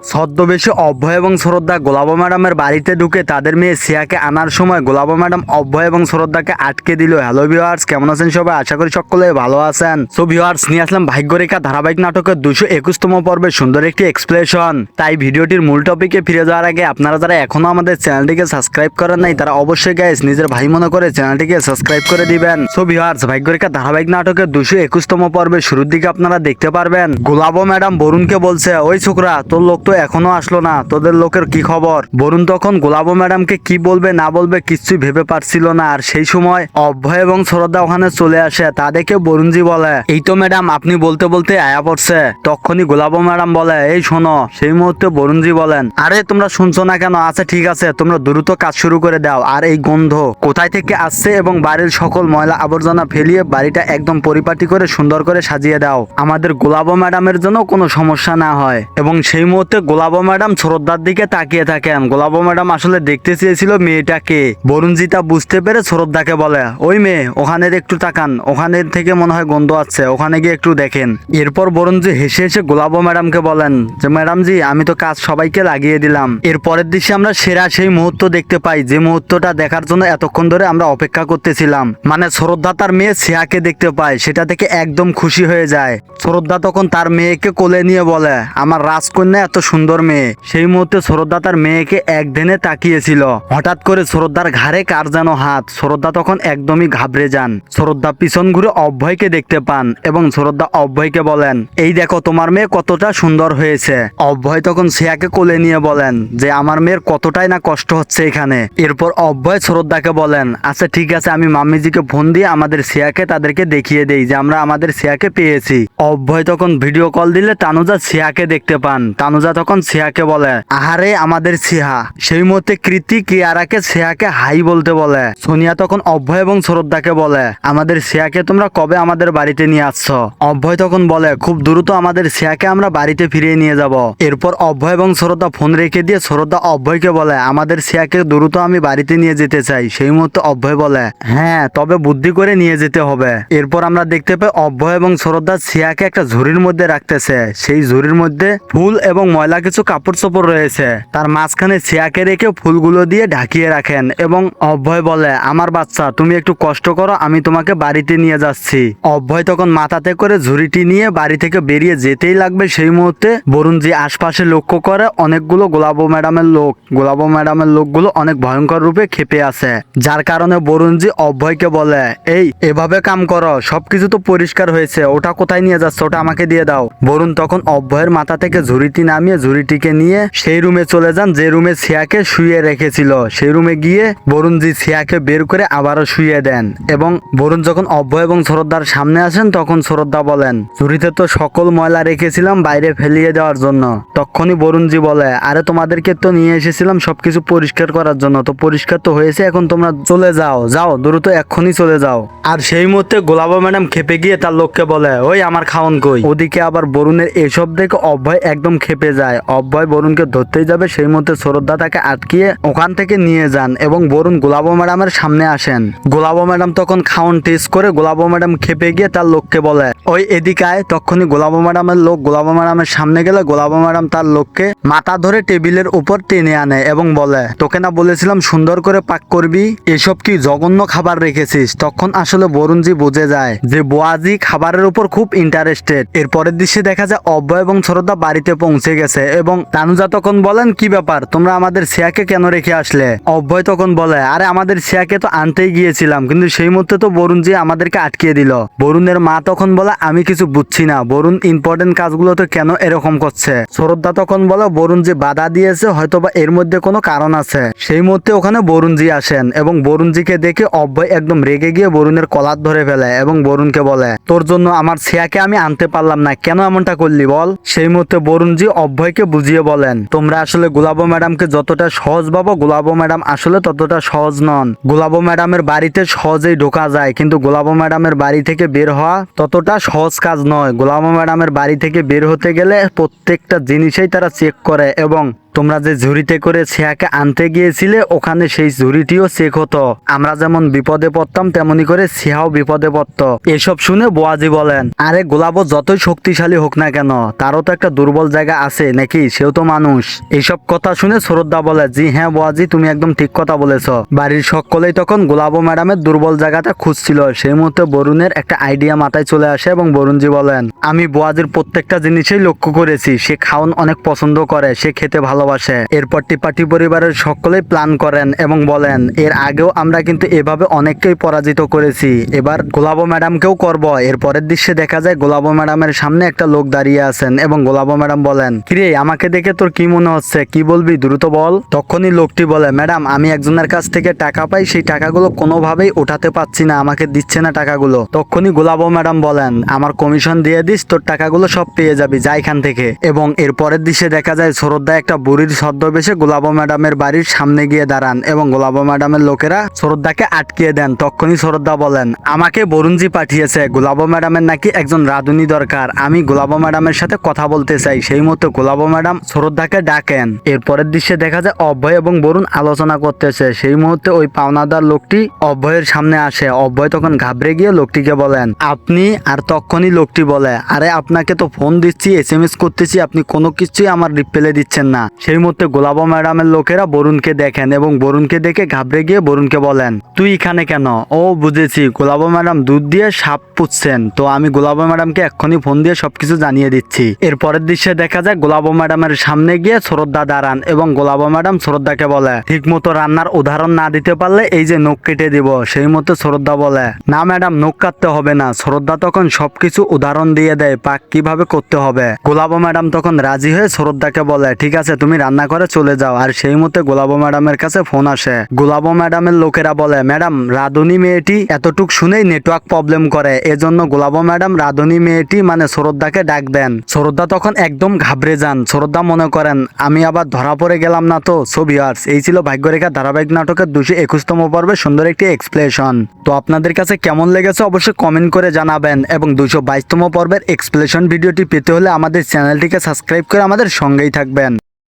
ছদ্মবেশী অভয় এবং শ্রদ্ধা গোলাব ম্যাডামের বাড়িতে ঢুকে তাদের মেয়ে সিয়াকে আনার সময় গোলাব ম্যাডাম অভয় এবং শ্রদ্ধাকে আটকে দিল। হ্যালো ভিউয়ার্স কেমন আছেন সবাই? আশা করি সকলে ভালো আছেন। সো ভিউয়ার্স নিয়ে আসলাম ভাগ্যরেখা ধারাবাহিক নাটকের দুশো একুশতম পর্বে সুন্দর একটি এক্সপ্লেশন তাই ভিডিওটির মূল টপিকে ফিরে যাওয়ার আগে আপনারা যারা এখনও আমাদের চ্যানেলটিকে সাবস্ক্রাইব করেন নাই, তারা অবশ্যই গাইস নিজের ভাই মনে করে চ্যানেলটিকে সাবস্ক্রাইব করে দিবেন। সো ভিউয়ার্স ভাগ্যরেখা ধারাবাহিক নাটকের দুশো একুশতম পর্বে শুরুর দিকে আপনারা দেখতে পারবেন। গোলাব ম্যাডাম বরুণকে বলছে, ওই ছোকরা, তোর লোক তো এখনও আসলো না। তোদের লোকের কি খবর? বরুণ তখন গোলাব ম্যাডামকে কি বলবে, না বলবে কিচ্ছুই ভেবে পারছিল না। আর সেই সময় অভয় এবং শ্রদ্ধা ওখানে চলে আসে তা দেখে বরুণজি বলে, এই তো ম্যাডাম, আপনি বলতে বলতে আয়া পড়ছে। তখনই গোলাব ম্যাডাম বলে, এই শোনো, সেই মুহূর্তে বরুণজি বলেন, আরে, তোমরা শুনছো না কেন? আচ্ছা ঠিক আছে, তোমরা দ্রুত কাজ শুরু করে দাও। আর এই গন্ধ কোথায় থেকে আসছে এবং বাড়ির সকল ময়লা আবর্জনা ফেলিয়ে বাড়িটা একদম পরিপাটি করে সুন্দর করে সাজিয়ে দাও। আমাদের গোলাব ম্যাডামের জন্য কোনো সমস্যা না হয়। এবং সেই মুহূর্তে গোলাব ম্যাডাম শ্রদ্ধার দিকে তাকিয়ে থাকেন। গোলাব ম্যাডাম আসলে দেখতে চেয়েছিল মেয়েটাকে। বরুণজি তা বুঝতে পেরে শ্রদ্ধাকে বলে, ওই মেয়ে, ওখানে একটু তাকান। ওখানে থেকে মনে হয় গন্ধ আছে ওখানে গিয়ে একটু দেখেন। এরপর বরুণজি হেসে হেসে গোলাব ম্যাডামকে বলেন, যে ম্যাডাম জি আমি তো কাজ সবাইকে লাগিয়ে দিলাম। এর পরের দৃশ্যে আমরা সেরা সেই মুহূর্ত দেখতে পাই, যে মুহূর্তটা দেখার জন্য এতক্ষণ ধরে আমরা অপেক্ষা করতেছিলাম। মানে শ্রদ্ধা তার মেয়ে সিয়াকে দেখতে পায়, সেটা থেকে একদম খুশি হয়ে যায়। শ্রদ্ধা তখন তার মেয়েকে কোলে নিয়ে বলে, আমার রাজকন্যা এত সুন্দর মেয়ে। সেই মুহূর্তে শ্রদ্ধা তার মেয়েকে একদিনে তাকিয়েছিল। হঠাৎ করে শ্রদ্ধার ঘাড়ে কার যেন হাত। শ্রদ্ধা তখন একদমই ঘাবড়ে যান। শ্রদ্ধা পিছন ঘুরে অভয়কে দেখতে পান এবং শ্রদ্ধা অভয়কে বলেন, এই দেখো, তোমার মেয়ে কতটা সুন্দর হয়েছে। অভয় তখন সিয়াকে কোলে নিয়ে বলেন, যে আমার মেয়ের কতটাই না কষ্ট হচ্ছে এখানে। এরপর অভয় শ্রদ্ধাকে বলেন আচ্ছা ঠিক আছে, আমি মাম্মিজিকে ফোন দিয়ে আমাদের সিয়াকে তাদেরকে দেখিয়ে দেই যে আমরা আমাদের সিয়াকে পেয়েছি। অভয় তখন ভিডিও কল দিলে তানুজা সিয়াকে দেখতে পান। তানুজা তখন সিয়াকে বলে? আহারে, আমাদের সিহা। সেই মুহূর্তে কৃতি কিয়ারাকে সিয়াকে হাই বলতে বলে। সোনিয়া তখন অভয় এবং শ্রদ্ধাকে বলে, আমাদের সিয়াকে তোমরা কবে আমাদের বাড়িতে নিয়ে আসছো? অভয় তখন বলে, খুব দ্রুত আমাদের সিয়াকে আমরা বাড়িতে ফিরিয়ে নিয়ে যাব। এরপর অভয় এবং শ্রদ্ধা ফোন রেখে দিয়ে শ্রদ্ধা অভয়কে বলে, আমাদের সিয়াকে দ্রুত আমি বাড়িতে নিয়ে যেতে চাই। সেই মুহূর্তে অভয় বলে হ্যাঁ তবে বুদ্ধি করে নিয়ে যেতে হবে। এরপর আমরা দেখতে পাই অভয় এবং শ্রদ্ধা সিয়াকে একটা ঝুড়ির মধ্যে রাখতেছে। সেই ঝুড়ির মধ্যে ফুল এবং ময়লা কিছু কাপড় চোপড় রয়েছে। তার মাঝখানে সিয়াকে রেখে ফুলগুলো দিয়ে ঢাকিয়ে রাখেন এবং অভয় বলে, আমার বাচ্চা, তুমি একটু কষ্ট করো, আমি তোমাকে বাড়িতে নিয়ে যাচ্ছি। অভয় তখন মাথাতে করে ঝুড়িটি নিয়ে বাড়ি থেকে বেরিয়ে যেতেই লাগবে সেই মুহূর্তে। বরুণজি আশপাশে লক্ষ্য করে অনেকগুলো গোলাবো ম্যাডামের লোক। গোলাবো ম্যাডামের লোকগুলো অনেক ভয়ঙ্কর রূপে খেপে আছে। যার কারণে বরুণজি অভয়কে বলে, এই, এভাবে কাম করো, সবকিছু তো পরিষ্কার হয়েছে, ওটা কোথায় নিয়ে যাচ্ছে, ওটা আমাকে দিয়ে দাও। বরুণ তখন অভয়ের মাথা থেকে ঝুড়িটি নামিয়ে ঝুড়িটিকে নিয়ে সেই রুমে চলে যান। যে রুমে সিয়াকে শুয়ে রেখেছিল, সেই রুমে গিয়ে বরুণজি সিয়াকে বের করে আবারও শুয়ে দেন এবং বরুণ যখন অভয় এবং শ্রদ্ধার সামনে আসেন, তখন শ্রদ্ধা বলেন, ঝুড়িতে তো সকল ময়লা রেখেছিলাম বাইরে ফেলিয়ে দেওয়ার জন্য। তখনই বরুণজি বলে, আরে তোমাদেরকে তো নিয়ে এসেছিলাম সবকিছু পরিষ্কার করার জন্য। তো পরিষ্কার তো হয়েছে, এখন তোমরা চলে যাও যাও, দ্রুত এক্ষুনি চলে যাও। আর সেই মুহূর্তে গোলাবা ম্যাডাম খেপে গিয়ে তার লোককে বলে, ওই আমার খাওন কই? ওদিকে আবার বরুণের এসব দেখে অভয় একদম খেপে যায়। অভয় বরুণকে ধরতেই যাবে, সেই মুহূর্তে শ্রদ্ধা তাকে আটকিয়ে ওখান থেকে নিয়ে যান এবং বরুণ গোলাবো ম্যাডামের সামনে আসেন। গোলাবো ম্যাডাম তখন খাওন টেস্ট করে গোলাবো ম্যাডাম খেপে গিয়ে তার লোককে বলে, ওই এদিকে আয়। তখনই গোলাবো ম্যাডামের লোক গোলাবো ম্যাডামের সামনে গেলে গোলাবো ম্যাডাম তার লোককে মাথা ধরে টেবিলের উপর টেনে আনে এবং বলে, তোকে না বলেছিলাম সুন্দর করে পাক করবি? এসব কি জঘন্য খাবার রেখেছিস? তখন আসলে বরুণজি বুঝে যায় যে বোয়াজি খাবারের উপর খুব ইন্টারেস্টেড এর পরের দৃশ্যে দেখা যায় অভয় এবং শ্রদ্ধা বাড়িতে পৌঁছে গেছে। এবং তানুজা তখন বলেন, কি ব্যাপার? তোমরা আমাদের সিয়াকে কেন রেখে আসলে? অভয় তখন বলে, আরে, আমাদের সিয়াকে তো আনতেই গিয়েছিলাম, কিন্তু সেই মুহূর্তে তো বরুণজি আমাদেরকে আটকিয়ে দিল। বরুণের মা তখন বলে, আমি কিছু বুঝছি না, বরুণ ইম্পর্টেন্ট কাজগুলো তো কেন এরকম করছে? শ্রদ্ধা তখন বলে, বরুণ যে বাধা দিয়েছে, হয়তোবা এর মধ্যে কোনো কারণ আছে। সেই মুহূর্তে ওখানে বরুণজি আসেন এবং বরুণজিকে দেখে অভয় একদম রেগে গিয়ে বরুণের কলার ধরে ফেলে এবং বরুণকে বলে, তোর জন্য আমার ছেয়াকে আমি আনতে পারলাম না, কেন এমনটা করলি বল? সেই মুহূর্তে বরুণজি অভয়কে বুঝিয়ে বলেন, তোমরা আসলে গোলাবো ম্যাডামকে যতটা সহজ ভাবো, গোলাবো ম্যাডাম আসলে ততটা সহজ নন। গোলাবো ম্যাডামের বাড়িতে সহজেই ঢোকা যায়, কিন্তু গোলাবো ম্যাডামের বাড়ি থেকে বের হওয়া ততটা সহজ কাজ নয়। গোলাবো ম্যাডামের বাড়ি থেকে বের হতে গেলে প্রত্যেকটা জিনিসেই তারা চেক করে এবং তোমরা যে ঝুড়িতে করে ছেয়াকে আনতে গিয়েছিলে, ওখানে সেই ঝুড়িটিও চেক হতো। আমরা যেমন বিপদে পড়তাম, তেমনি করে ছেয়াও বিপদে পড়তো। এসব শুনে বোয়াজি বলেন, আরে গোলাপও যতই শক্তিশালী হোক না কেন, তারও তো একটা দুর্বল জায়গা আছে নাকি? সেও তো মানুষ। এইসব কথা শুনে সরোদ্দা বলে, জি হ্যাঁ বোয়াজি, তুমি একদম ঠিক কথা বলেছ। বাড়ির সকলেই তখন গোলাপো ম্যাডামের দুর্বল জায়গাটা খুঁজছিল। সেই মুহূর্তে বরুণের একটা আইডিয়া মাথায় চলে আসে এবং বরুণজি বলেন, আমি বোয়াজির প্রত্যেকটা জিনিসই লক্ষ্য করেছি। সে খাওয়ান অনেক পছন্দ করে, সে খেতে ভালোবাসে। এরপর টিপাটি পরিবারের সকলেই প্ল্যান করেন এবং বলেন, এর আগেও আমরা কিন্তু এভাবে অনেককেই পরাজিত করেছি। এবার গোলাপো ম্যাডামকেও করব। এর পরের দৃশ্যে দেখা যায় গোলাপো ম্যাডামের সামনে একটা লোক দাঁড়িয়ে আছেন এবং গোলাপো ম্যাডাম বলেন, কিরে, আমাকে দেখে তোর কি মনে হচ্ছে? কি বলবি? দ্রুত বল। তখনই লোকটি বলে, ম্যাডাম, আমি একজনের কাছ থেকে টাকা পাই, সেই টাকাগুলো কোনোভাবেই ওঠাতে পাচ্ছি না, আমাকে দিচ্ছে না টাকাগুলো। তখনই গোলাপো ম্যাডাম বলেন, আমার কমিশন দিয়ে দিস, তোর টাকাগুলো সব পেয়ে যাবি, যা এখান থেকে। এবং এরপরের দৃশ্যে দেখা যায় সরোদ্দা একটা বুড়ির ছদ্মবেশে গোলাপো ম্যাডামের বাড়ির সামনে গিয়ে দাঁড়ান এবং গোলাপো ম্যাডামের লোকেরা সরোদ্দাকে আটকিয়ে দেন। তখনই সরোদ্দা বলেন, আমাকে বরুণজি পাঠিয়েছে গোলাপো ম্যাডামের নাকি একজন রাঁধুনি দরকার। আমি গোলাপো ম্যাডামের সাথে কথা বলতে চাই। সেই মতো গোলাপো ম্যাডাম সরোদ্দাকে ডাকেন। এরপরের দৃশ্যে দেখা যায় অভয় এবং বরুণ আলোচনা করতেছে। সেই মুহূর্তে ওই পাওনাদার লোকটি অভয়ের সামনে আসে। অভয় তখন ঘাবড়ে গিয়ে লোকটিকে বলেন, আপনি আর তখনই লোকটি বলে, আরে, আপনাকে তো ফোন দিচ্ছি এস এম এস করতেছি, আপনি কোনো কিছুই আমার রিপ্লে দিচ্ছেন না। সেই মুহূর্তে গোলাপা ম্যাডামের লোকেরা বরুণকে দেখেন এবং বরুণকে দেখে ঘাবড়ে গিয়ে বরুণকে বলেন, তুই এখানে কেন? ও, বুঝেছি গোলাপা ম্যাডাম দুধ দিয়ে সাপ পুচ্ছেন তো আমি গোলাপা ম্যাডামকে এক্ষুনি ফোন দিয়ে সবকিছু জানিয়ে দিচ্ছি। এরপরের দৃশ্যে দেখা যায় গোলাপা ম্যাডামের সামনে গিয়ে শ্রদ্ধা দাঁড়ান এবং গোলাপা ম্যাডাম শ্রদ্ধাকে বলে ঠিক মতো রান্নার উদাহরণ না দিতে পারলে এই যে নখ কেটে দিব। সেই মতো শ্রদ্ধা বলে, না ম্যাডাম, নখ কাটতে হবে না। শ্রদ্ধা তখন সবকিছু উদাহরণ দিয়ে দেয়, পাক কীভাবে করতে হবে? গোলাপো ম্যাডাম তখন রাজি হয়ে শ্রদ্ধাকে বলে, ঠিক আছে, তুমি রান্না করে চলে যাও। আর সেই মতে গোলাপো ম্যাডামের কাছে ফোন আসে। গোলাপো ম্যাডামের লোকেরা বলে, ম্যাডাম, রাধুনি মেয়েটি এতটুক শুনেই নেটওয়ার্ক প্রবলেম করে। এজন্য গোলাপো ম্যাডাম, রাধুনি মেয়েটি মানে শ্রদ্ধাকে ডাক দেন। শ্রদ্ধা তখন একদম ঘাবড়ে যান। শ্রদ্ধা মনে করেন, আমি আবার ধরা পড়ে গেলাম না তো? সো ভিউয়ার্স এই ছিল ভাগ্যরেখা ধারাবাহিক নাটকের দুশো একুশতম পর্বে সুন্দর একটি এক্সপ্লেশন তো আপনাদের কাছে কেমন লেগেছে অবশ্যই কমেন্ট করে জানাবেন। এবং দুশো বাইশতম পর্বের এক্সপ্লেশন ভিডিওটি পেতে হলে আমাদের চ্যানেলটিকে সাবস্ক্রাইব করে আমাদের সঙ্গেই থাকবেন।